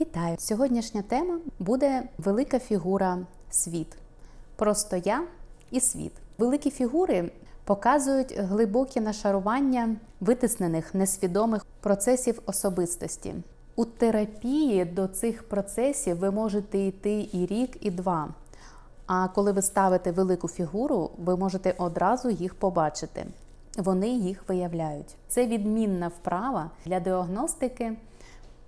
Вітаю! Сьогоднішня тема буде велика фігура світ. Просто я і світ. Великі фігури показують глибокі нашарування витиснених несвідомих процесів особистості. У терапії до цих процесів ви можете йти і рік, і два. А коли ви ставите велику фігуру, ви можете одразу їх побачити. Вони їх виявляють. Це відмінна вправа для діагностики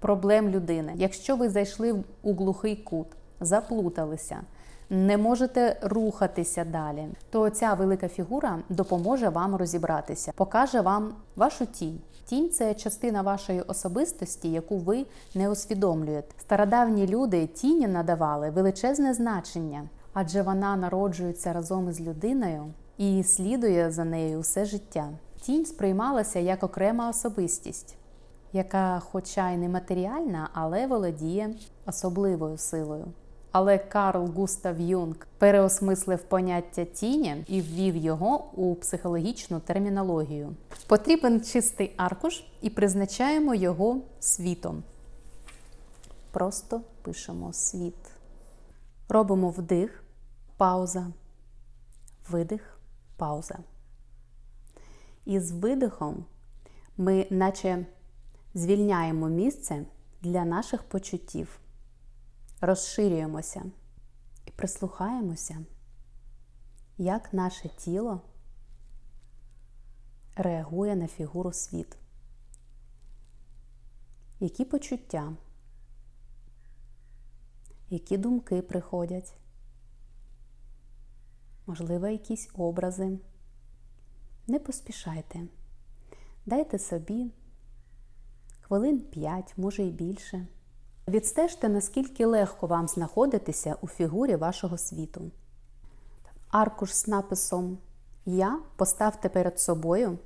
проблем людини. Якщо ви зайшли у глухий кут, заплуталися, не можете рухатися далі, то ця велика фігура допоможе вам розібратися, покаже вам вашу тінь. Тінь це частина вашої особистості, яку ви не усвідомлюєте. Стародавні люди тіні надавали величезне значення, адже вона народжується разом із людиною і слідує за нею все життя. Тінь сприймалася як окрема особистість, яка, хоча й не матеріальна, але володіє особливою силою. Але Карл Густав Юнг переосмислив поняття тіні і ввів його у психологічну термінологію. Потрібен чистий аркуш і призначаємо його світом. Просто пишемо світ. Робимо вдих, пауза, видих, пауза. І з видихом ми, наче, звільняємо місце для наших почуттів, розширюємося і прислухаємося, як наше тіло реагує на фігуру світ. Які почуття, які думки приходять, можливо, якісь образи. Не поспішайте. Дайте собі хвилин 5, може і більше. Відстежте, наскільки легко вам знаходитися у фігурі вашого світу. Аркуш з написом Я поставте перед собою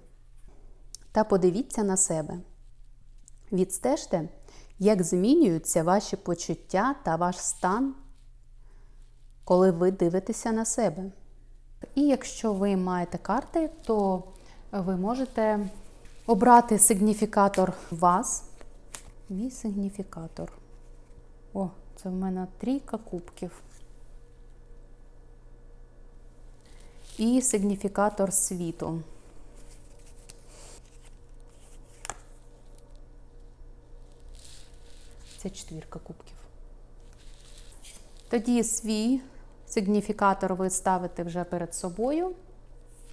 та подивіться на себе. Відстежте, як змінюються ваші почуття та ваш стан, коли ви дивитеся на себе. І якщо ви маєте карти, то ви можете обрати сигніфікатор вас. Мій сигніфікатор. О, це в мене трійка кубків. І сигніфікатор світу. Це четвірка кубків. Тоді свій сигніфікатор ви ставите вже перед собою.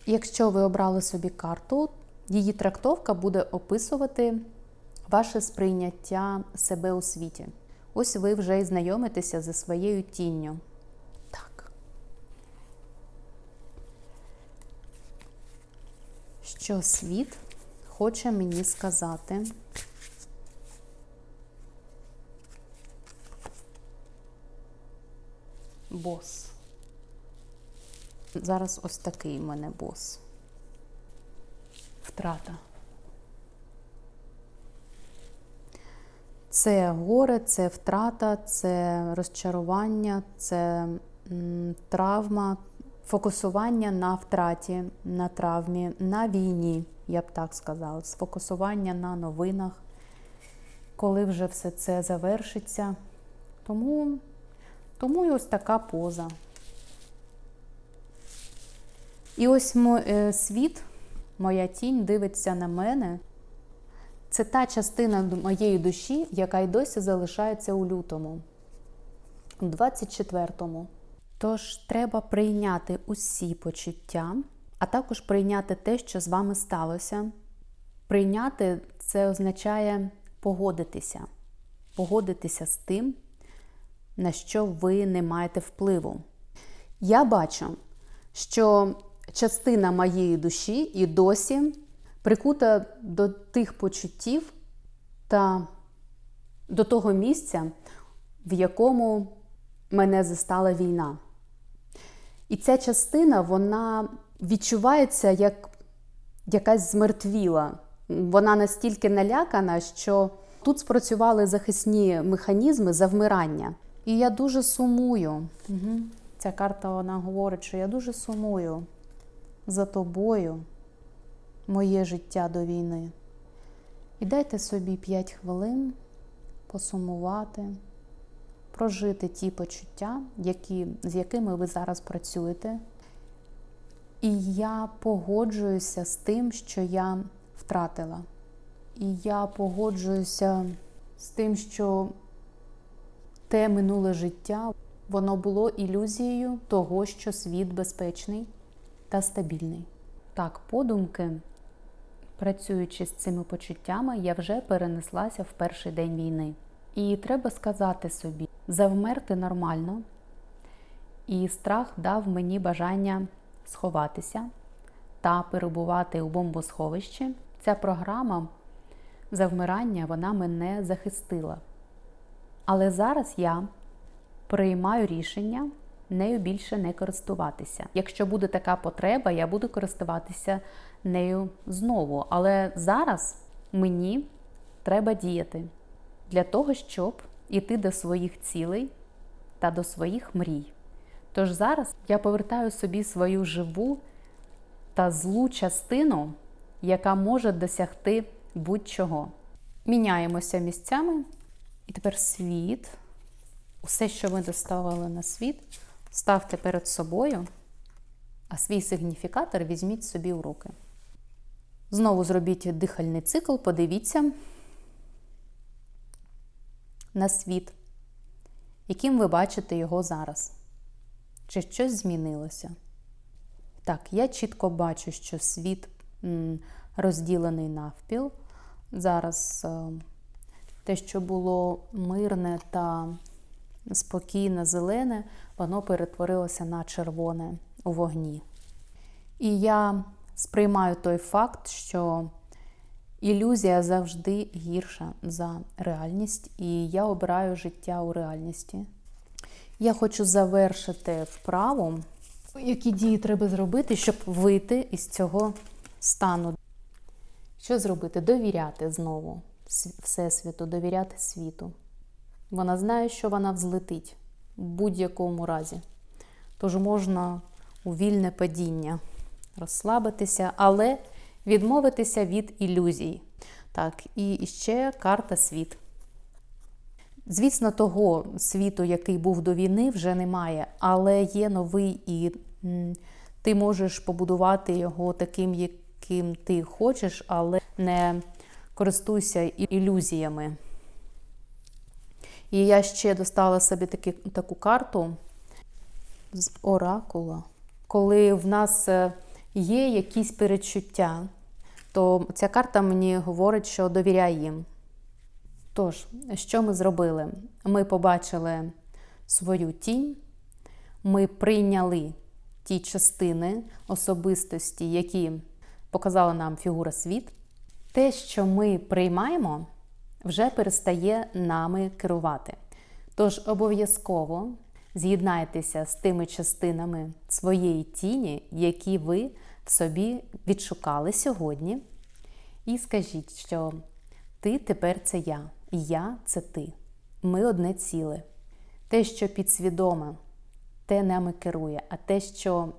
Якщо ви обрали собі карту, її трактовка буде описувати ваше сприйняття себе у світі. Ось ви вже і знайомитеся зі своєю тінню. Так. Що світ хоче мені сказати? Бос. Зараз ось такий в мене бос. Втрата. Це горе, це втрата, це розчарування, це травма, фокусування на втраті, на травмі, на війні, я б так сказала, сфокусування на новинах, коли вже все це завершиться. Тому, тому і ось така поза. І ось світ, моя тінь дивиться на мене. Це та частина моєї душі, яка й досі залишається у лютому, у 24-му. Тож треба прийняти усі почуття, а також прийняти те, що з вами сталося. Прийняти це означає погодитися, погодитися з тим, на що ви не маєте впливу. Я бачу, що частина моєї душі і досі прикута до тих почуттів та до того місця, в якому мене застала війна. І ця частина вона відчувається як якась змертвіла. Вона настільки налякана, що тут спрацювали захисні механізми завмирання. І я дуже сумую. Угу. Ця карта вона говорить, що я дуже сумую за тобою, моє життя до війни. І дайте собі 5 хвилин посумувати, прожити ті почуття, які, з якими ви зараз працюєте. І я погоджуюся з тим, що я втратила. І я погоджуюся з тим, що те минуле життя воно було ілюзією того, що світ безпечний та стабільний. Так, подумки, працюючи з цими почуттями, я вже перенеслася в перший день війни. І треба сказати собі, завмерти нормально, і страх дав мені бажання сховатися та перебувати у бомбосховищі. Ця програма завмирання вона мене захистила. Але зараз я приймаю рішення нею більше не користуватися. Якщо буде така потреба, я буду користуватися нею знову. Але зараз мені треба діяти для того, щоб іти до своїх цілей та до своїх мрій. Тож зараз я повертаю собі свою живу та злу частину, яка може досягти будь-чого. Міняємося місцями, і тепер світ, усе, що ми доставили на світ, ставте перед собою, а свій сигніфікатор візьміть собі в руки. Знову зробіть дихальний цикл, подивіться на світ, яким ви бачите його зараз. Чи щось змінилося? Так, я чітко бачу, що світ розділений навпіл. Зараз е, те, що було мирне та спокійне, зелене, воно перетворилося на червоне у вогні. І я сприймаю той факт, що ілюзія завжди гірша за реальність, і я обираю життя у реальності. Я хочу завершити вправу, які дії треба зробити, щоб вийти із цього стану. Що зробити? Довіряти знову Всесвіту, довіряти світу. Вона знає, що вона взлетить в будь-якому разі. Тож можна у вільне падіння розслабитися, але відмовитися від ілюзій. Так, і ще карта світ. Звісно, того світу, який був до війни, вже немає, але є новий, і ти можеш побудувати його таким, яким ти хочеш, але не користуйся ілюзіями. І я ще достала собі такі, таку карту з оракула. Коли в нас е, є якісь передчуття, то ця карта мені говорить, що довіряй їм. Тож, що ми зробили? Ми побачили свою тінь, ми прийняли ті частини особистості, які показала нам фігура світ. Те, що ми приймаємо, вже перестає нами керувати. Тож обов'язково з'єднайтеся з тими частинами своєї тіні, які ви в собі відшукали сьогодні, і скажіть, що ти тепер це я, і я це ти. Ми одне ціле. Те, що підсвідоме, те нами керує, а те, що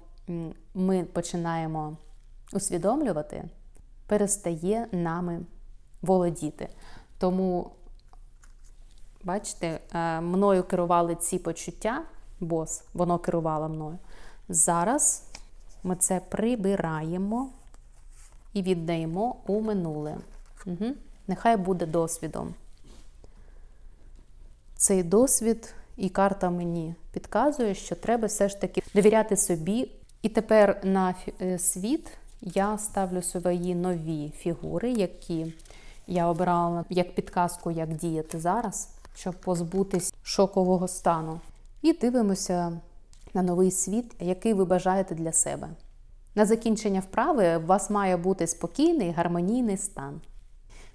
ми починаємо усвідомлювати, перестає нами володіти. Тому, бачите, е, мною керували ці почуття, бос, воно керувало мною. Зараз ми це прибираємо і віддаємо у минуле. Угу. Нехай буде досвідом. Цей досвід і карта мені підказує, що треба все ж таки довіряти собі. І тепер на е, світ я ставлю свої нові фігури, які я обирала як підказку, як діяти зараз, щоб позбутись шокового стану. І дивимося на новий світ, який ви бажаєте для себе. На закінчення вправи у вас має бути спокійний, гармонійний стан.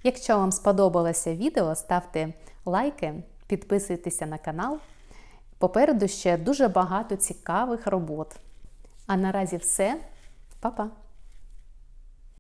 Якщо вам сподобалося відео, ставте лайки, підписуйтеся на канал. Попереду ще дуже багато цікавих робот. А наразі все, Па-па!